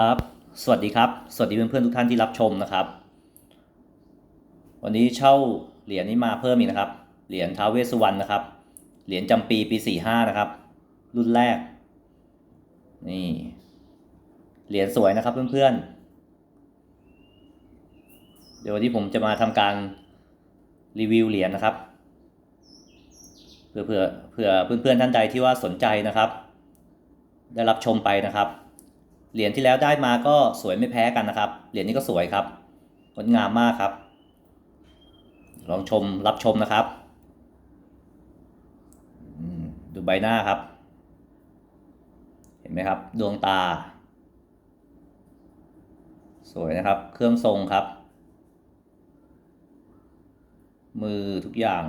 ครับ สวัสดีครับ สวัสดีเพื่อนๆทุกท่านที่รับชมนะครับ วันนี้เช่าเหรียญนี้มาเพิ่มอีกนะครับ เหรียญท้าเวสสุวรรณนะครับ เหรียญจำปีปีสี่ห้านะครับ รุ่นแรก นี่ เหรียญสวยนะครับเพื่อนๆเดี๋ยววันนี้ผมจะมาทำการรีวิวเหรียญนะครับ เพื่อเพื่อเพื่อเพื่อนๆท่านใดที่ว่าสนใจนะครับ ได้รับชมไปนะครับ เหรียญที่แล้วได้มาก็สวยไม่แพ้กันนะครับ เหรียญนี้ก็สวยครับงดงามมากครับ ลองชมรับชมนะครับอืมดูใบหน้าครับ เห็นไหมครับ ดวงตา สวยนะครับ เครื่องทรงครับ มือทุกอย่าง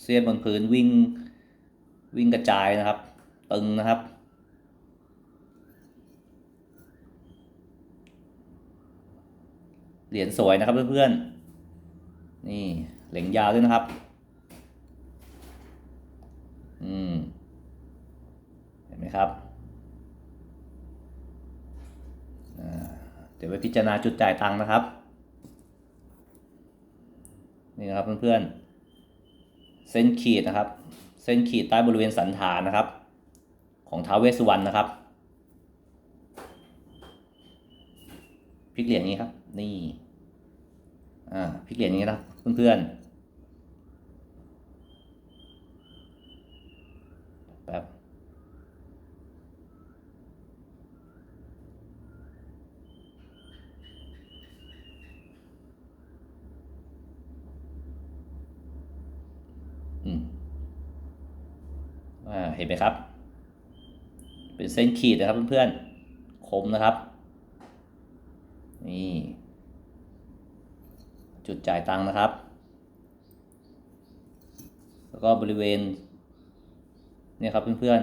เสียบบนพื้นวิ่ง วิ่งกระจายนะครับ ตึงนะครับเหรียญสวยนะครับเพื่อนๆ นี่เหล็งยาวด้วยนะครับ อืม เห็นไหมครับ เดี๋ยวไปพิจารณาจุดจ่ายตังค์นะครับ นี่นะครับเพื่อนๆ เส้นขีดนะครับ ส้นขีดใต้บริเวณสันฐานนะครับ ของท้าวเวสสุวรรณนะครับพลิกเหรียญนี้ครับ นี่อ่าพลิกเหรียญนี้นะเพื่อนๆแบบอืม เห็นไหมครับ เป็นเส้นขีดนะครับเพื่อนๆ คมนะครับ นี่ จุดจ่ายตังค์นะครับ แล้วก็บริเวณ เนี่ยครับเพื่อน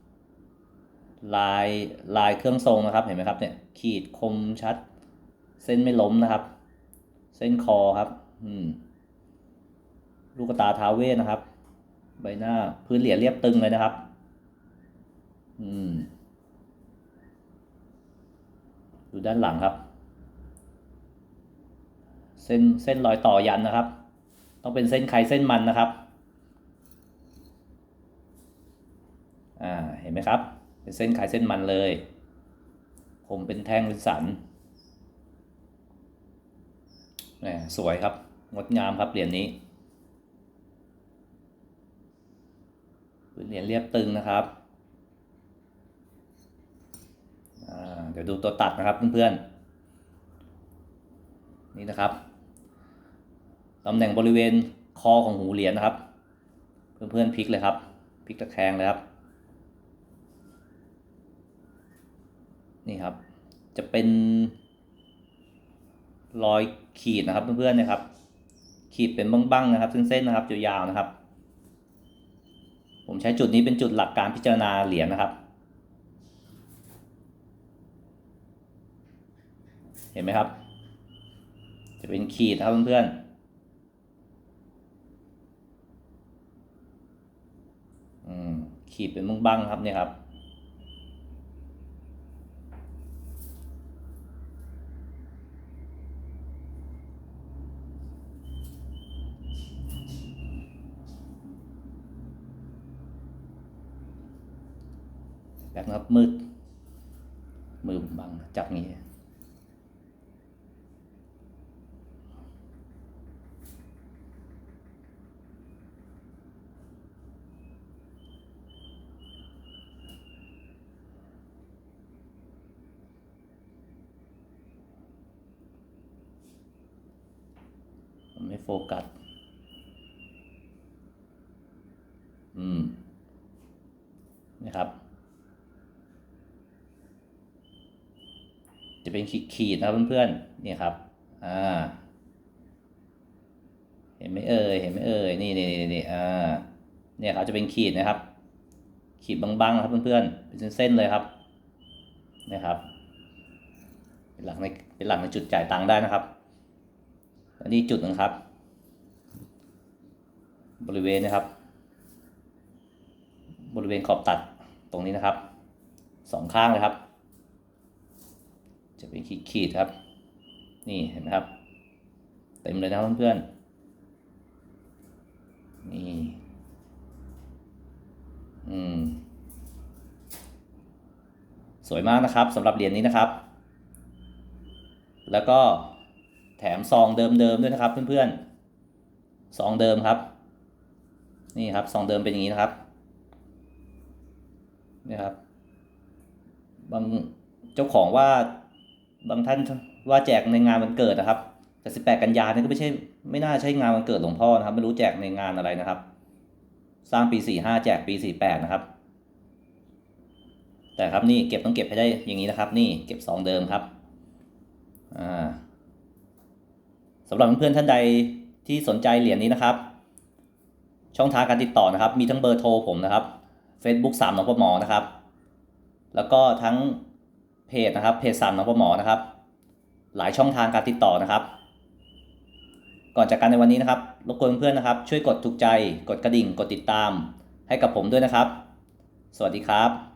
ๆ ลายลายเครื่องทรงนะครับ เห็นไหมครับเนี่ย ขีดคมชัด เส้นไม่ล้มนะครับ เส้นคอครับ อืมลูกตาท้าเวนะครับ ใบหน้าพื้นเหรียญเรียบตึงเลยนะครับ อืม ดูด้านหลังครับ เส้นเส้นรอยต่อยันนะครับ ต้องเป็นเส้นใครเส้นมันนะครับ อ่า เห็นไหมครับ เป็นเส้นใครเส้นมันเลย ผมเป็นแท่งเป็นสันสวยครับ งดงามครับเหรียญนี้ เหรียญเรียบตึงนะครับเดี๋ยวดูตัวตัดนะครับเพื่อนๆนี่นะครับตำแหน่งบริเวณคอของหูเหรียญนะครับ เพื่อนๆพลิกเลยครับพลิกตะแคงเลยครับนี่ครับ จะเป็นรอยขีดนะครับเพื่อนๆนะครับ ขีดเป็นบ้างๆนะครับเส้นๆนะครับยาวๆนะครับ ผมใช้จุดนี้เป็นจุดหลักการพิจารณาเหรียญนะครับ เห็นไหมครับ จะเป็นขีดนะครับเพื่อนๆขีดเป็นบ้างๆครับเนี่ยครับ แบบนะครับมืด มือบังจับงี้ไม่โฟกัส อืม นะครับ จะเป็นขีดนะครับเพื่อนๆนี่ครับอ่าเห็นไหมเอ่ยเห็นไหมเอ่ยนี่นี่นี่นี่อ่าเนี่ยครับจะเป็นขีดนะครับ ขีดบางๆนะครับเพื่อนๆเป็นเส้นๆเลยครับนะครับ เป็นหลักในเป็นหลักในจุดจ่ายตังค์ได้นะครับอันนี้จุดนึงครับ บริเวณนะครับ บริเวณขอบตัดตรงนี้นะครับสองข้างเลยครับ จะเป็นขีดๆครับ นี่เห็นไหมครับ เต็มเลยนะเพื่อนๆนี่อืมสวยมากนะครับสำหรับเหรียญนี้นะครับ แล้วก็แถมซองเดิมๆด้วยนะครับเพื่อนๆซองเดิมครับ นี่ครับซองเดิมเป็นอย่างนี้นะครับนี่ครับบางเจ้าของว่า บางท่านว่าแจกในงานวันเกิดนะครับ แต่18กันยานี่ก็ไม่ใช่ไม่น่าใช่งานวันเกิดหลวงพ่อนะครับ ไม่รู้แจกในงานอะไรนะครับ สร้างปี45แจกปี48นะครับ แต่ครับนี่เก็บต้องเก็บให้ได้อย่างนี้นะครับ นี่เก็บซองเดิมครับอ่าสำหรับเพื่อนๆท่านใดที่สนใจเหรียญนี้นะครับ ช่องทางการติดต่อนะครับ มีทั้งเบอร์โทรผมนะครับ Facebook 3น้องปหมอนะครับ แล้วก็ทั้ง เพจนะครับเพจ3น้องปหมอนะครับ หลายช่องทางการติดต่อนะครับ ก่อนจากกันในวันนี้นะครับรบกวนเพื่อนนะครับ ช่วยกดถูกใจกดกระดิ่งกดติดตาม ให้กับผมด้วยนะครับ สวัสดีครับ